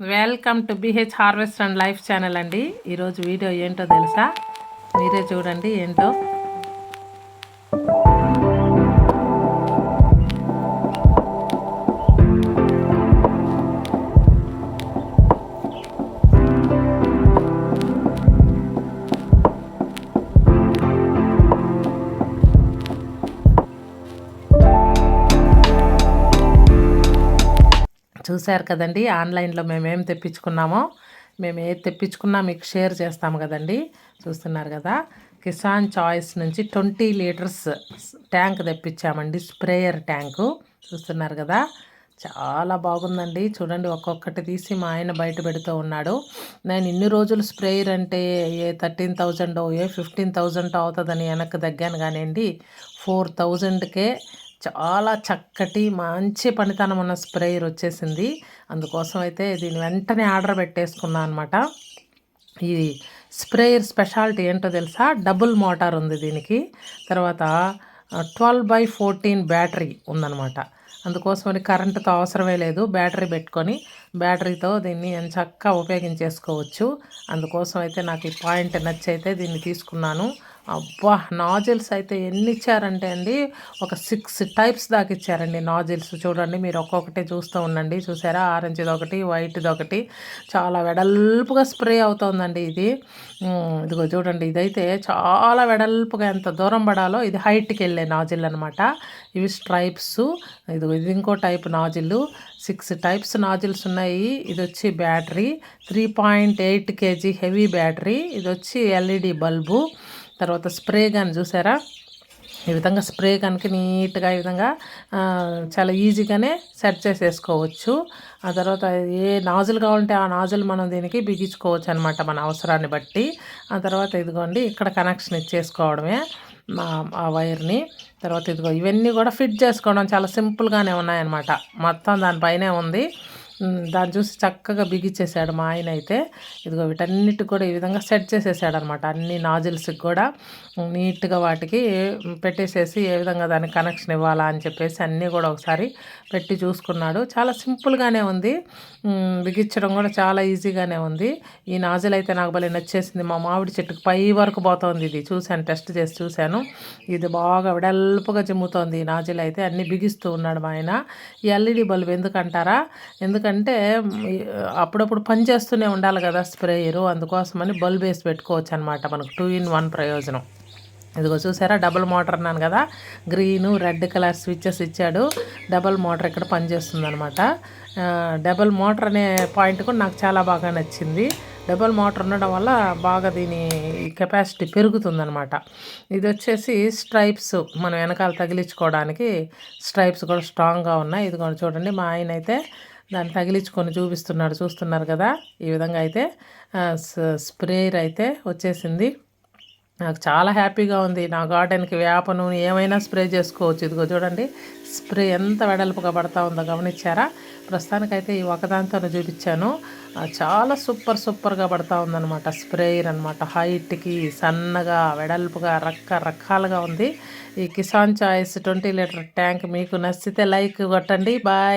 Welcome to BH harvest and life channel అండి. ఈరోజు video ఏంటో తెలుసా? మీరే చూడండి ఏంటో. చూశారు కదండి ఆన్లైన్లో మేము ఏం తెప్పించుకున్నామో మేము ఏది తెప్పించుకున్నా మీకు షేర్ చేస్తాము కదండి చూస్తున్నారు కదా. కిసాన్ చాయిస్ నుంచి ట్వంటీ లీటర్స్ ట్యాంక్ తెప్పించామండి స్ప్రేయర్ ట్యాంకు చూస్తున్నారు కదా. చాలా బాగుందండి చూడండి ఒక్కొక్కటి తీసి మా ఆయన బయట పెడుతూ ఉన్నాడు. నేను ఇన్ని రోజులు స్ప్రేయర్ అంటే ఏ థర్టీన్ థౌజండో ఏ ఫిఫ్టీన్ థౌజండ్ అవుతుందని వెనక్కి తగ్గాను కానివ్వండి ఫోర్ థౌజండ్కే చాలా చక్కటి మంచి పనితనం ఉన్న స్ప్రేయర్ వచ్చేసింది. అందుకోసం అయితే దీని వెంటనే ఆర్డర్ పెట్టేసుకున్నాను అనమాట ఈ స్ప్రేయర్ స్పెషాలిటీ ఏంటో తెలుసా? డబుల్ మోటార్ ఉంది దీనికి. తర్వాత ట్వెల్వ్ బై ఫోర్టీన్ బ్యాటరీ ఉందన్నమాట. అందుకోసమని కరెంటుతో అవసరమే లేదు. బ్యాటరీ పెట్టుకొని బ్యాటరీతో దీన్ని చక్కగా ఉపయోగించేసుకోవచ్చు. అందుకోసం అయితే నాకు ఈ పాయింట్ నచ్చైతే దీన్ని తీసుకున్నాను. అబ్బా! నాజిల్స్ అయితే ఎన్ని ఇచ్చారంటే అండి ఒక సిక్స్ టైప్స్ దాకా ఇచ్చారండి నాజిల్స్. చూడండి మీరు ఒక్కొక్కటి చూస్తూ ఉండండి. చూసారా? ఆరెంజ్ది ఒకటి వైట్ది ఒకటి చాలా వెడల్పుగా స్ప్రే అవుతుందండి ఇది. ఇదిగో చూడండి ఇదైతే చాలా వెడల్పుగా ఎంత దూరం పడాలో ఇది హైట్కి వెళ్ళే నాజిల్ అనమాట ఇవి స్ట్రైప్స్. ఇది ఇది ఇంకో type nozzle six types nozzles ఉన్నాయి. ఇది వచ్చి battery. Three point eight kg heavy battery. ఇది వచ్చి ఎల్ఈడి బల్బు. తర్వాత స్ప్రే గన్ చూసారా? ఈ విధంగా స్ప్రే కనుక నీట్గా ఈ విధంగా చాలా ఈజీగానే సెట్ చేసేసుకోవచ్చు. ఆ తర్వాత ఏ నాజులు కావాలంటే ఆ నాజులు మనం దీనికి బిగించుకోవచ్చు అనమాట మన అవసరాన్ని బట్టి. ఆ తర్వాత ఇదిగోండి ఇక్కడ కనెక్షన్ ఇచ్చేసుకోవడమే ఆ వైర్ని. తర్వాత ఇదిగో ఇవన్నీ కూడా ఫిట్ చేసుకోవడం చాలా సింపుల్గానే ఉన్నాయన్నమాట. మొత్తం దానిపైనే ఉంది. దాన్ని చూసి చక్కగా బిగించేసాడు మా ఆయన అయితే. ఇదిగో వీటన్నిటికి కూడా ఈ విధంగా సెట్ చేసేసాడు అనమాట అన్ని నాజిల్స్కి కూడా నీట్గా వాటికి పెట్టేసేసి ఏ విధంగా దానికి కనెక్షన్ ఇవ్వాలా అని చెప్పేసి అన్నీ కూడా ఒకసారి పెట్టి చూసుకున్నాడు. చాలా సింపుల్గానే ఉంది. బిగించడం కూడా చాలా ఈజీగానే ఉంది. ఈ నాజిల్ అయితే నాకు భలే నచ్చేసింది. మా మామిడి చెట్టుకు పై వరకు పోతుంది ఇది. చూశాను టెస్ట్ చేసి చూశాను. ఇది బాగా వెడల్పుగా చిమ్ముతోంది ఈ నాజిల్ అయితే. అన్నీ బిగిస్తూ ఉన్నాడు మా ఆయన. ఈ ఎల్ఈడి బల్బు ఎందుకంటారా? ఎందుకంటే ఎందుకంటే అప్పుడప్పుడు పని చేస్తూనే ఉండాలి కదా స్ప్రేయరు. అందుకోసమని బల్బ్ వేసి పెట్టుకోవచ్చు అనమాట మనకు టూ ఇన్ వన్ ప్రయోజనం. ఇదిగో చూసారా డబుల్ మోటార్ అన్నాను కదా. గ్రీను రెడ్ కలర్ స్విచ్చెస్ ఇచ్చాడు. డబుల్ మోటార్ ఇక్కడ పనిచేస్తుంది అనమాట డబుల్ మోటార్ అనే పాయింట్ కూడా నాకు చాలా బాగా నచ్చింది. డబుల్ మోటార్ ఉండడం వల్ల బాగా దీని కెపాసిటీ పెరుగుతుందనమాట. ఇది వచ్చేసి స్ట్రైప్స్ మనం వెనకాల తగిలించుకోవడానికి స్ట్రైప్స్ కూడా స్ట్రాంగ్గా ఉన్నాయి. ఇది కూడా చూడండి మా ఆయన అయితే దాన్ని తగిలించుకొని చూపిస్తున్నాడు చూస్తున్నారు కదా? ఈ విధంగా అయితే స్ప్రేయర్ అయితే వచ్చేసింది. నాకు చాలా హ్యాపీగా ఉంది. నా గార్డెన్కి వేప నూనె ఏమైనా స్ప్రే చేసుకోవచ్చు. ఇదిగో చూడండి స్ప్రే ఎంత వెడల్పుగా పడతా ఉందో గమనించారా? ప్రస్తుతానికైతే ఈ ఒకదాంతో చూపించాను. చాలా సూపర్ సూపర్గా పడతా ఉందన్నమాట. స్ప్రేయర్ అనమాట హైట్కి సన్నగా వెడల్పుగా రకరకాలుగా ఉంది. ఈ Kisan Choice twenty litre tank మీకు నచ్చితే లైక్ కొట్టండి. బాయ్!